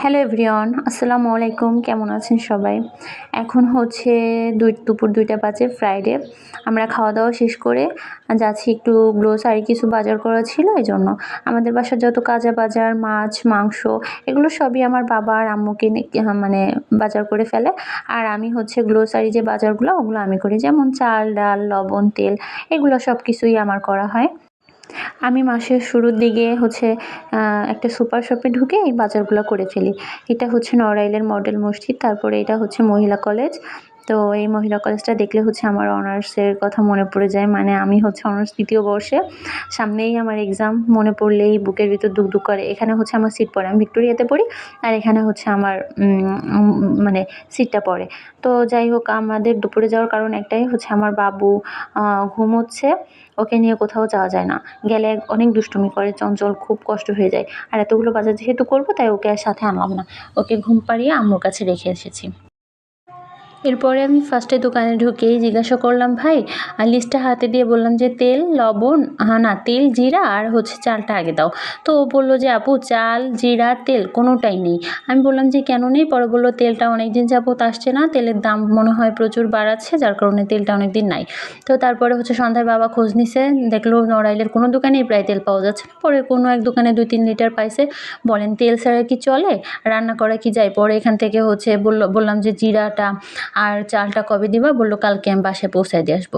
Hello everyone, আসসালামু আলাইকুম। কেমন আছেন সবাই? এখন হচ্ছে দুই, দুপুর দুইটা বাজে ফ্রাইডে। আমরা খাওয়া দাওয়া শেষ করে যাচ্ছি একটু গ্লোসারি কিছু বাজার করা ছিল, এই জন্য। আমাদের বাসার যত কাজা বাজার, মাছ, মাংস, এগুলো সবই আমার বাবা আর আম্মুকে মানে বাজার করে ফেলে। আর আমি হচ্ছে গ্লোসারি যে বাজারগুলো, ওগুলো আমি করি। যেমন চাল, ডাল, লবণ, তেল, এগুলো সব কিছুই আমার করা হয়। আমি মাসের শুরুর দিকে হচ্ছে একটা সুপার শপে ঢুকে এই বাজারগুলো করে ফেলি। এটা হচ্ছে নড়াইলের মডেল মসজিদ, তারপরে এটা হচ্ছে মহিলা কলেজ তো এই মহিলা কলেজটা দেখলে হচ্ছে আমার অনার্সের কথা মনে পড়ে যায়। মানে আমি হচ্ছে অনার্স দ্বিতীয় বর্ষে। সামনেই আমার এক্সাম মনে পড়লেই বুকের ভিতর দুঃখ দুঃখ করে। এখানে হচ্ছে আমার সিট পড়ে। আমি ভিক্টোরিয়াতে পড়ি আর এখানে হচ্ছে আমার মানে সিটটা পড়ে। তো যাই হোক, আমাদের দুপুরে যাওয়ার কারণ একটাই হচ্ছে আমার বাবু ঘুমোচ্ছে। ওকে নিয়ে কোথাও যাওয়া যায় না। গেলে অনেক দুষ্টুমি করে, চঞ্চল খুব কষ্ট হয়ে যায়। আর এতগুলো বাজার যেহেতু করব, তাই ওকে আর সাথে আনলাম না। ওকে ঘুম পাড়িয়ে আম্মুর কাছে রেখে এসেছি। এরপরে আমি ফার্স্টে দোকানে ঢুকেই জিজ্ঞাসা করলাম, ভাই, আর লিস্টটা হাতে দিয়ে বললাম যে তেল, লবণ হ্যাঁ না, তেল, জিরা আর হচ্ছে চালটা আগে দাও। তো ও বলল যে, আপু, চাল, জিরা, তেল কোনোটাই নেই। আমি বললাম যে, কেন নেই? পরে বলল তেলটা অনেক দিন যাবত আসছে না, তেলের দাম মনে হয় প্রচুর বাড়াচ্ছে, যার কারণে তেলটা অনেক দিন নাই। তো তারপরে হচ্ছে সন্ধ্যায় বাবা খোঁজ নিছে, দেখল নড়াইলের কোনো দোকানেই প্রায় তেল পাওয়া যাচ্ছে না। পরে কোনো এক দোকানে দুই তিন লিটার পাইছে। বলেন, তেল ছাড়া কি চলে? রান্না করা কি যায়? পরে এখান থেকে হচ্ছে বলল, বললাম যে, জিরাটা আর চালটা কবে দিবা? বলল, কালকে আমি বাসায় পৌঁছায় দিয়ে আসব।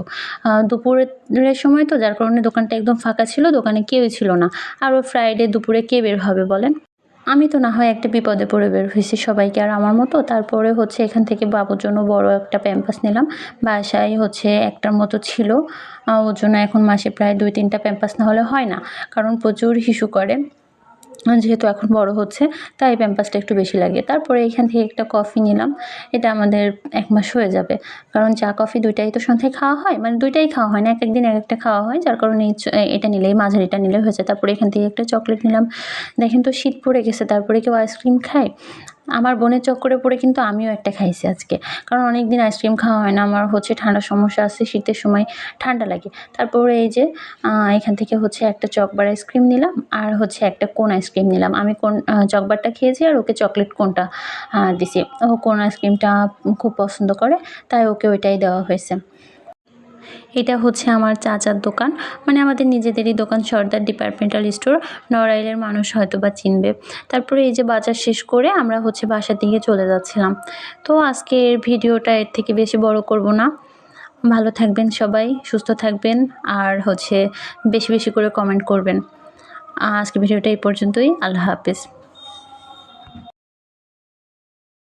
দুপুরের সময় তো, যার কারণে দোকানটা একদম ফাঁকা ছিল, দোকানে কেউই ছিল না। আর ও ফ্রাইডে দুপুরে কে বের হবে বলেন? আমি তো না হয় একটা বিপদে পড়ে বের হয়েছি সবাইকে আর আমার মতো। তারপরে হচ্ছে এখান থেকে বাবুর জন্য বড় একটা প্যাম্পাস নিলাম। বাসায় হচ্ছে একটার মতো ছিল। ওর জন্য এখন মাসে প্রায় দুই তিনটা প্যাম্পাস না হলে হয় না। কারণ প্রচুর হিসু করে। যেহেতু এখন বড় হচ্ছে, তাই প্যাম্পাসটা একটু বেশি লাগে। তারপরে এখান থেকে একটা কফি নিলাম। এটা আমাদের এক মাস হয়ে যাবে। কারণ চা কফি দুইটাই তো সন্ধ্যায় খাওয়া হয়। মানে দুইটাই খাওয়া হয় না, এক একদিন এক একটা খাওয়া হয়। যার কারণে এটা নিলেই, মাঝারিটা নিলে হয়েছে তারপরে এখান থেকে একটা চকলেট নিলাম। দেখেন তো শীত পড়ে গেছে। তারপরে কেউ আইসক্রিম খায়। আমার বোনের চক্করে পড়ে কিন্তু আমিও একটা খাইছি আজকে। কারণ অনেক দিন আইসক্রিম খাওয়া হয় না, আমার হচ্ছে ঠান্ডার সমস্যা আছে, শীতের সময় ঠান্ডা লাগে। তারপরে এই যে এখান থেকে হচ্ছে একটা চকবার আইসক্রিম নিলাম, আর হচ্ছে একটা কোন আইসক্রিম নিলাম। আমি কোন চকবারটা খেয়েছি আর ওকে চকলেট কোনটা দিছি। ও কোন আইসক্রিমটা খুব পছন্দ করে, তাই ওকে ওইটাই দেওয়া হয়েছে। এটা হচ্ছে আমার চাচার দোকান। মানে আমাদের নিজেদেরই দোকান, সর্দার ডিপার্টমেন্টাল স্টোর। নড়াইলের মানুষ হয়তো বা চিনবে। তারপরে এই যে বাজার শেষ করে আমরা হচ্ছে বাসার দিকে চলে যাচ্ছিলাম। তো আজকের ভিডিওটা এর থেকে বেশি বড় করব না। ভালো থাকবেন সবাই, সুস্থ থাকবেন আর হচ্ছে বেশি বেশি করে কমেন্ট করবেন। আজকে ভিডিওটা এই পর্যন্তই। আল্লাহ হাফিজ।